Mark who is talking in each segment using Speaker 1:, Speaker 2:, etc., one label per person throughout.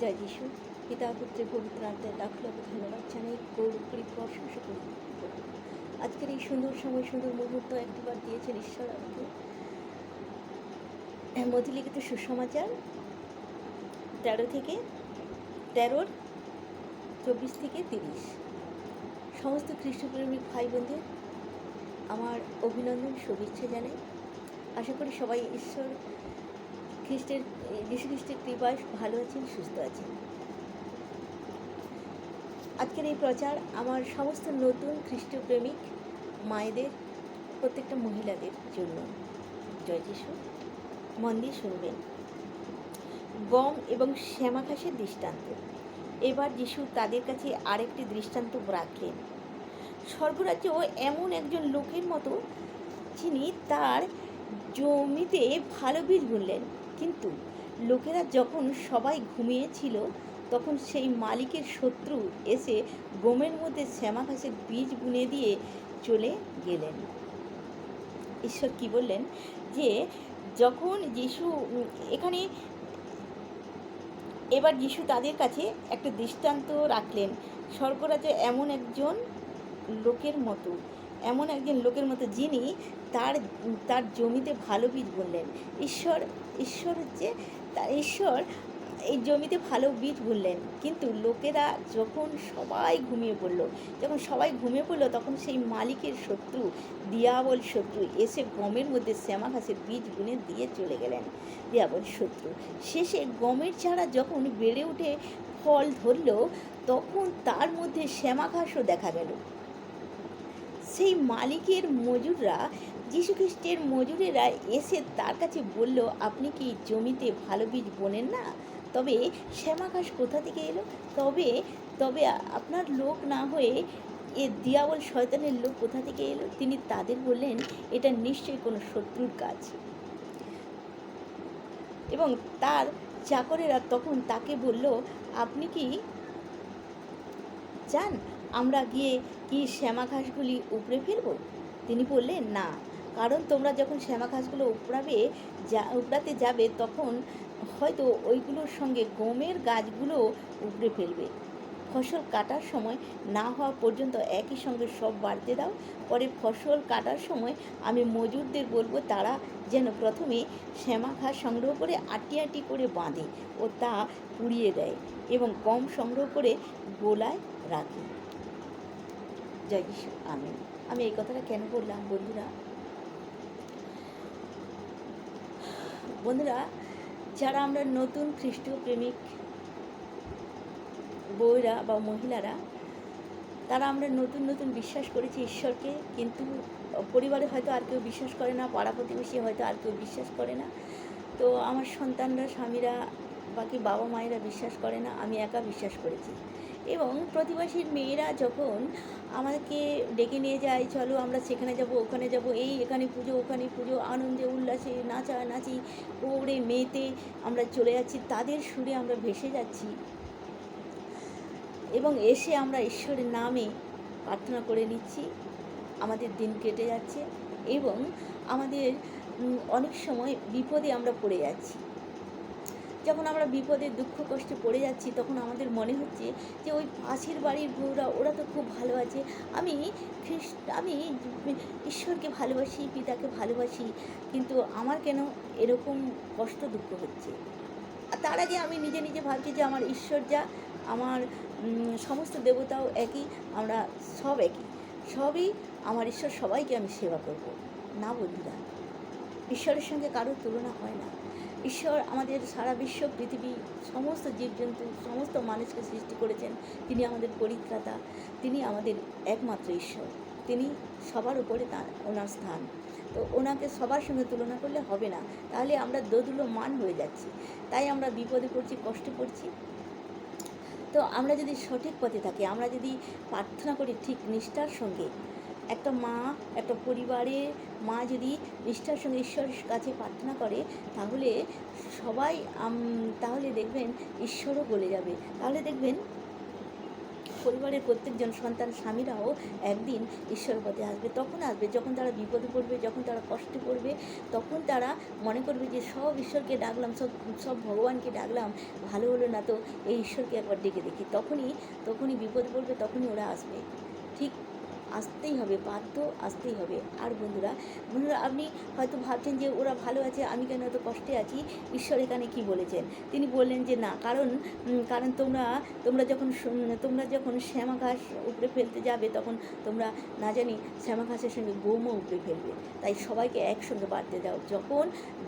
Speaker 1: জয় যিশু। পিতা পুত্রে পবিত্র আত্মায় লাখ লাখ ধন্যবাদ জানাই গৌরবপুরি প্রশংসা করি আজকের এই সুন্দর সময়, সুন্দর মুহূর্ত একটিবার দিয়েছেন ঈশ্বর আমাকে। মতিলিখিত সুসমাচার তেরো থেকে তেরোর চব্বিশ থেকে তিরিশ। সমস্ত খ্রিস্টপ্রেমিক ভাই বোনদের আমার অভিনন্দন, শুভেচ্ছা জানাই। আশা করি সবাই ঈশ্বর খ্রিস্টের যীশু খ্রিস্টের কৃপায় ভালো আছেন, সুস্থ আছেন। আজকের এই প্রচার আমার সমস্ত নতুন খ্রিস্টপ্রেমিক মায়েদের, প্রত্যেকটা মহিলাদের জন্য। জয় যিশু। মন দিয়ে শুনবেন। গম এবং শ্যামা ঘাসের দৃষ্টান্ত। এবার যিশু তাদের কাছে আরেকটি দৃষ্টান্ত রাখলেন। স্বর্গরাজ্য এমন একজন লোকের মতো, যিনি তার জমিতে ভালো বীজ বুনলেন। কিন্তু লোকেরা যখন সবাই ঘুমিয়েছিল তখন সেই মালিকের শত্রু এসে গমের মধ্যে শ্যামা ঘাসের বীজ বুনে দিয়ে চলে গেলেন। ঈশ্বর কি বললেন? যে যখন যিশু, এখানে এবার যিশু তাদের কাছে একটা দৃষ্টান্ত রাখলেন। স্বর্গরাজ্যে এমন একজন লোকের মতো, এমন একজন লোকের মতো যিনি তার তার জমিতে ভালো বীজ বুনলেন ঈশ্বর ঈশ্বর হচ্ছে তার ঈশ্বর এই জমিতে ভালো বীজ বুনলেন কিন্তু লোকেরা যখন সবাই ঘুমিয়ে পড়ল, যখন সবাই ঘুমিয়ে পড়ল, তখন সেই মালিকের শত্রু, দিয়াবল শত্রু, এসে গমের মধ্যে শ্যামা ঘাসের বীজ বুনে দিয়ে চলে গেলেন। দিয়াবল শত্রু, শেষে গমের চারা যখন বেড়ে উঠে ফল ধরল, তখন তার মধ্যে শ্যামা ঘাসও দেখা গেল। সেই মালিকের মজুররা যীশুখ্রিস্টের মজুরেরা এসে তার কাছে বলল, আপনি কি জমিতে ভালো বীজ বোনেন না? তবে শ্যামা ঘাস কোথা থেকে এলো? তবে তবে আপনার লোক না হয়ে এ দিয়াবল শয়তানের লোক কোথা থেকে এলো? তিনি তাদের বললেন, এটা নিশ্চয়ই কোনো শত্রুর কাজ। এবং তার চাকরেরা তখন তাকে বলল, আপনি কি চান আমরা গিয়ে কি শ্যামা ঘাসগুলি উপড়ে ফেলব? তিনি বললেন, না। কারণ তোমরা যখন শ্যামা ঘাসগুলো উপড়াবে, যা, উপড়াতে যাবে, তখন হয়তো ওইগুলোর সঙ্গে গমের গাছগুলো উপড়ে ফেলবে। ফসল কাটার সময় না হওয়া পর্যন্ত একই সঙ্গে সব বাড়তে দাও। পরে ফসল কাটার সময় আমি মজুরদের বলব, তারা যেন প্রথমে শ্যামা ঘাস সংগ্রহ করে আটি আটি করে বাঁধে ও তা পুড়িয়ে দেয় এবং গম সংগ্রহ করে গোলায় রাখে। জয় আমি আমি এই কথাটা কেন বললাম বন্ধুরা? বন্ধুরা, যারা আমরা নতুন খ্রিস্ট প্রেমিক বউরা বা মহিলারা, তারা আমরা নতুন নতুন বিশ্বাস করেছি ঈশ্বরকে, কিন্তু পরিবারে হয়তো আর কেউ বিশ্বাস করে না, পাড়া প্রতিবেশী হয়তো আর কেউ বিশ্বাস করে না। তো আমার সন্তানরা, স্বামীরা বাকি বাবা মায়েরা বিশ্বাস করে না, আমি একা বিশ্বাস করেছি। এবং প্রতিবেশীর মেয়েরা যখন আমাদেরকে ডেকে নিয়ে যায়, চলো আমরা সেখানে যাব, ওখানে যাব, এই এখানে পুজো, ওখানে পুজো, আনন্দে, উল্লাসে, নাচা, নাচি পড়ে মেতে আমরা চলে যাচ্ছি। তাদের সুরে আমরা ভেসে যাচ্ছি। এবং এসে আমরা ঈশ্বরের নামে প্রার্থনা করে নিচ্ছি। আমাদের দিন কেটে যাচ্ছে এবং আমাদের অনেক সময় বিপদে আমরা পড়ে যাচ্ছি। যখন আমরা বিপদে, দুঃখ, কষ্টে পড়ে যাচ্ছি, তখন আমাদের মনে হচ্ছে যে ওই পাশের বাড়ির বউরা, ওরা তো খুব ভালো আছে। আমি খ্রিস্ট, আমি ঈশ্বরকে ভালোবাসি, পিতাকে ভালোবাসি, কিন্তু আমার কেন এরকম কষ্ট, দুঃখ হচ্ছে? আর তার আগে আমি নিজে নিজে ভাবছি যে আমার ঈশ্বর যা, আমার সমস্ত দেবতাও একই, আমরা সব একই। সবই আমার ঈশ্বর, সবাইকে আমি সেবা করব। না বন্ধুরা, ঈশ্বরের সঙ্গে কারোর তুলনা হয় না। ঈশ্বর আমাদের সারা বিশ্ব, পৃথিবী, সমস্ত জীবজন্তু, সমস্ত মানুষকে সৃষ্টি করেছেন। তিনি আমাদের পরিত্রাতা। তিনি আমাদের একমাত্র ঈশ্বর। তিনি সবার উপরে তার, ওনার স্থান। তো ওনাকে সবার সঙ্গে তুলনা করলে হবে না। তাহলে আমরা দোদুলো মান হয়ে যাচ্ছি। তাই আমরা বিপদে পড়ছি, কষ্টে পড়ছি। তো আমরা যদি সঠিক পথে থাকি, আমরা যদি প্রার্থনা করি ঠিক নিষ্ঠার সঙ্গে একটা মা, একটা পরিবারে মা যদি নিষ্ঠার সঙ্গে ঈশ্বরের কাছে প্রার্থনা করে, তাহলে সবাই তাহলে দেখবেন ঈশ্বরও বলে যাবে। তাহলে দেখবেন পরিবারের প্রত্যেকজন সন্তান স্বামীরাও একদিন ঈশ্বরের পথে আসবে। তখন আসবে, যখন তারা বিপদে পড়বে, যখন তারা কষ্টে পড়বে, তখন তারা মনে করবে যে, সব ঈশ্বরকে ডাকলাম, সব সব ভগবানকে ডাকলাম, ভালো হলো না তো, এই ঈশ্বরকে একবার ডেকে দেখি। তখনই তখনই বিপদে পড়বে, তখনই ওরা আসবে। ঠিক আসতেই হবে, বাধ্য আসতেই হবে। আর বন্ধুরা বন্ধুরা, আপনি হয়তো ভাবছেন যে ওরা ভালো আছে, আমি কেন এত কষ্টে আছি? ঈশ্বর এখানে কি বলেছেন? তিনি বললেন যে না, কারণ কারণ তোমরা তোমরা যখন তোমরা যখন শ্যামা ঘাস উপড়ে ফেলতে যাবে, তখন তোমরা না জানি শ্যামা ঘাসের সঙ্গে গমও উপড়ে ফেলবে। তাই সবাইকে একসঙ্গে বাড়তে দাও। যখন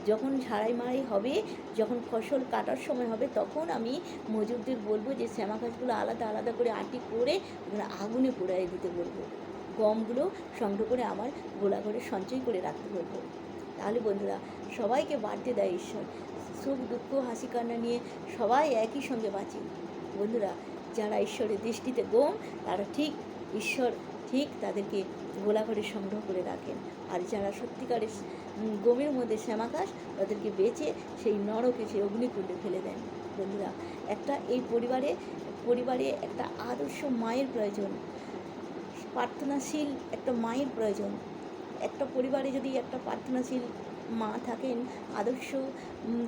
Speaker 1: যখন ঝাড়াই মারাই হবে, যখন ফসল কাটার সময় হবে, তখন আমি মজুরদের বলব যে শ্যামা ঘাসগুলো আলাদা আলাদা করে আটি করে আগুনে পোড়াই দিতে বলব। গমগুলো সংগ্রহ করে আমার গোলাঘরে সঞ্চয় করে রাখতে বলব তাহলে বন্ধুরা, সবাইকে বাড়তে দেয় ঈশ্বর। সুখ, দুঃখ, হাসি, কান্না নিয়ে সবাই একই সঙ্গে বাঁচি। বন্ধুরা, যারা ঈশ্বরের দৃষ্টিতে গম, তারা ঠিক ঈশ্বর ঠিক তাদেরকে গোলা ঘরে সংগ্রহ করে রাখেন। আর যারা সত্যিকারের গমের মধ্যে শ্যামাকাশ, তাদেরকে বেচে সেই নরকে সেই অগ্নিকুণ্ডে ফেলে দেন। বন্ধুরা, একটা এই পরিবারে পরিবারে একটা আদর্শ মায়ের প্রয়োজন। প্রার্থনাশীল একটা মায়ের প্রয়োজন। একটা পরিবারে যদি একটা প্রার্থনাশীল মা থাকেন, আদর্শ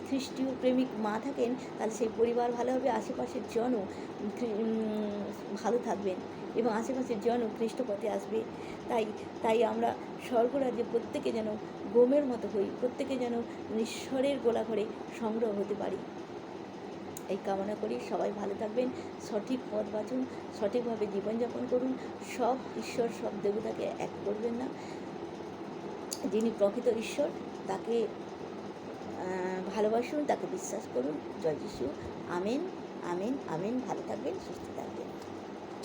Speaker 1: খ্রিস্টীয় প্রেমিক মা থাকেন, তাহলে সেই পরিবার ভালো হবে, আশেপাশের জনও ভালো থাকবেন এবং আশেপাশের জনও খ্রিস্টপথে আসবে। তাই তাই আমরা স্বর্গরাজ্যে প্রত্যেকে যেন গোমের মতো হই, প্রত্যেকে যেন ঈশ্বরের গোলা ঘরে সংগ্রহ হতে পারি। এই কামনা করি সবাই ভালো থাকবেন, সঠিক পথ বাঁচুন, সঠিকভাবে জীবনযাপন করুন, সব ঈশ্বর, সব দেবতাকে এক করবেন না। যিনি প্রকৃত ঈশ্বর, তাকে ভালোবাসুন, তাকে বিশ্বাস করুন। জয় যিশু। আমিন আমিন আমিন। ভালো থাকবেন, সুস্থ থাকবেন।